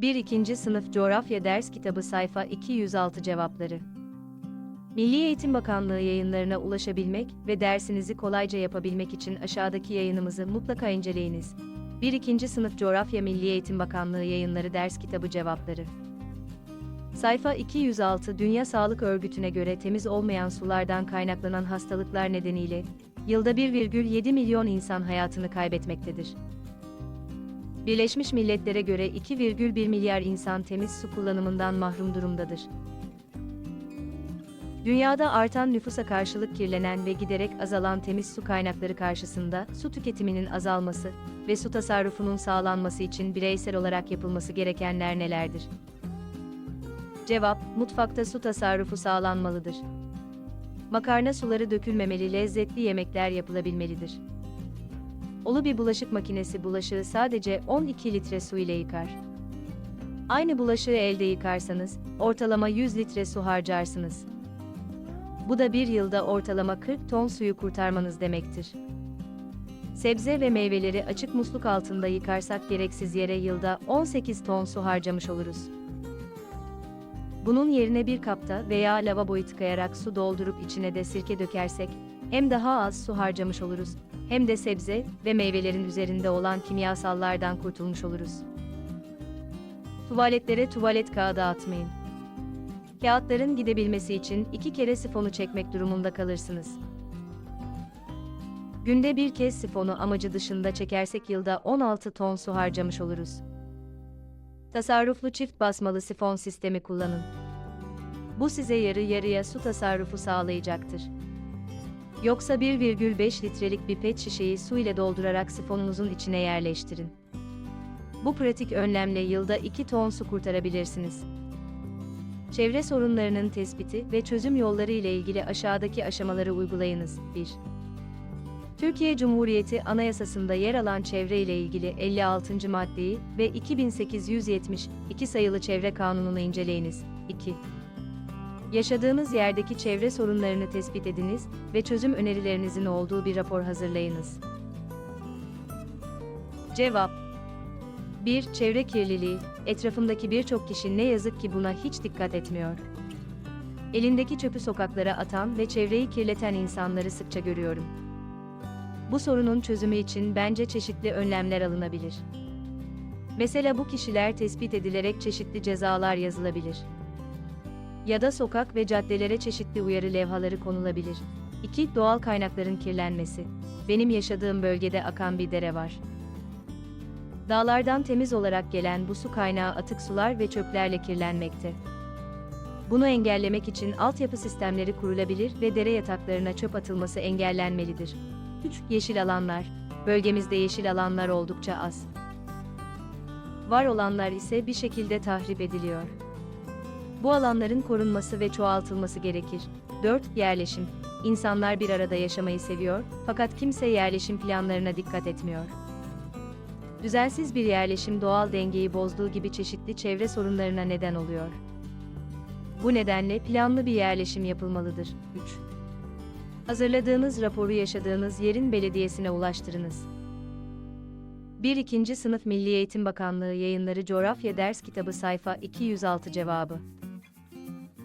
1-2. Sınıf Coğrafya Ders Kitabı Sayfa 206 Cevapları Milli Eğitim Bakanlığı yayınlarına ulaşabilmek ve dersinizi kolayca yapabilmek için aşağıdaki yayınımızı mutlaka inceleyiniz. 1-2. Sınıf Coğrafya Milli Eğitim Bakanlığı Yayınları Ders Kitabı Cevapları Sayfa 206 Dünya Sağlık Örgütü'ne göre temiz olmayan sulardan kaynaklanan hastalıklar nedeniyle yılda 1,7 milyon insan hayatını kaybetmektedir. Birleşmiş Milletler'e göre 2,1 milyar insan temiz su kullanımından mahrum durumdadır. Dünyada artan nüfusa karşılık kirlenen ve giderek azalan temiz su kaynakları karşısında su tüketiminin azalması ve su tasarrufunun sağlanması için bireysel olarak yapılması gerekenler nelerdir? Cevap, mutfakta su tasarrufu sağlanmalıdır. Makarna suları dökülmemeli, lezzetli yemekler yapılabilmelidir. Olu bir bulaşık makinesi bulaşığı sadece 12 litre su ile yıkar. Aynı bulaşığı elde yıkarsanız, ortalama 100 litre su harcarsınız. Bu da bir yılda ortalama 40 ton suyu kurtarmanız demektir. Sebze ve meyveleri açık musluk altında yıkarsak gereksiz yere yılda 18 ton su harcamış oluruz. Bunun yerine bir kapta veya lavaboyu tıkayarak su doldurup içine de sirke dökersek, hem daha az su harcamış oluruz, hem de sebze ve meyvelerin üzerinde olan kimyasallardan kurtulmuş oluruz. Tuvaletlere tuvalet kağıdı atmayın. Kağıtların gidebilmesi için iki kere sifonu çekmek durumunda kalırsınız. Günde bir kez sifonu amacı dışında çekersek yılda 16 ton su harcamış oluruz. Tasarruflu çift basmalı sifon sistemi kullanın. Bu size yarı yarıya su tasarrufu sağlayacaktır. Yoksa 1,5 litrelik bir pet şişeyi su ile doldurarak sifonunuzun içine yerleştirin. Bu pratik önlemle yılda 2 ton su kurtarabilirsiniz. Çevre sorunlarının tespiti ve çözüm yolları ile ilgili aşağıdaki aşamaları uygulayınız. 1. Türkiye Cumhuriyeti Anayasası'nda yer alan çevre ile ilgili 56. maddeyi ve 2872 sayılı Çevre Kanunu'nu inceleyiniz. 2. Yaşadığınız yerdeki çevre sorunlarını tespit ediniz ve çözüm önerilerinizin olduğu bir rapor hazırlayınız. Cevap 1. Çevre kirliliği. Etrafımdaki birçok kişi ne yazık ki buna hiç dikkat etmiyor. Elindeki çöpü sokaklara atan ve çevreyi kirleten insanları sıkça görüyorum. Bu sorunun çözümü için bence çeşitli önlemler alınabilir. Mesela bu kişiler tespit edilerek çeşitli cezalar yazılabilir. Ya da sokak ve caddelere çeşitli uyarı levhaları konulabilir. 2. Doğal kaynakların kirlenmesi. Benim yaşadığım bölgede akan bir dere var. Dağlardan temiz olarak gelen bu su kaynağı atık sular ve çöplerle kirlenmekte. Bunu engellemek için altyapı sistemleri kurulabilir ve dere yataklarına çöp atılması engellenmelidir. 3. Yeşil alanlar. Bölgemizde yeşil alanlar oldukça az. Var olanlar ise bir şekilde tahrip ediliyor. Bu alanların korunması ve çoğaltılması gerekir. 4. Yerleşim. İnsanlar bir arada yaşamayı seviyor, fakat kimse yerleşim planlarına dikkat etmiyor. Düzensiz bir yerleşim doğal dengeyi bozduğu gibi çeşitli çevre sorunlarına neden oluyor. Bu nedenle planlı bir yerleşim yapılmalıdır. 3. Hazırladığınız raporu yaşadığınız yerin belediyesine ulaştırınız. 1-2. Sınıf Milli Eğitim Bakanlığı Yayınları Coğrafya Ders Kitabı Sayfa 206 Cevabı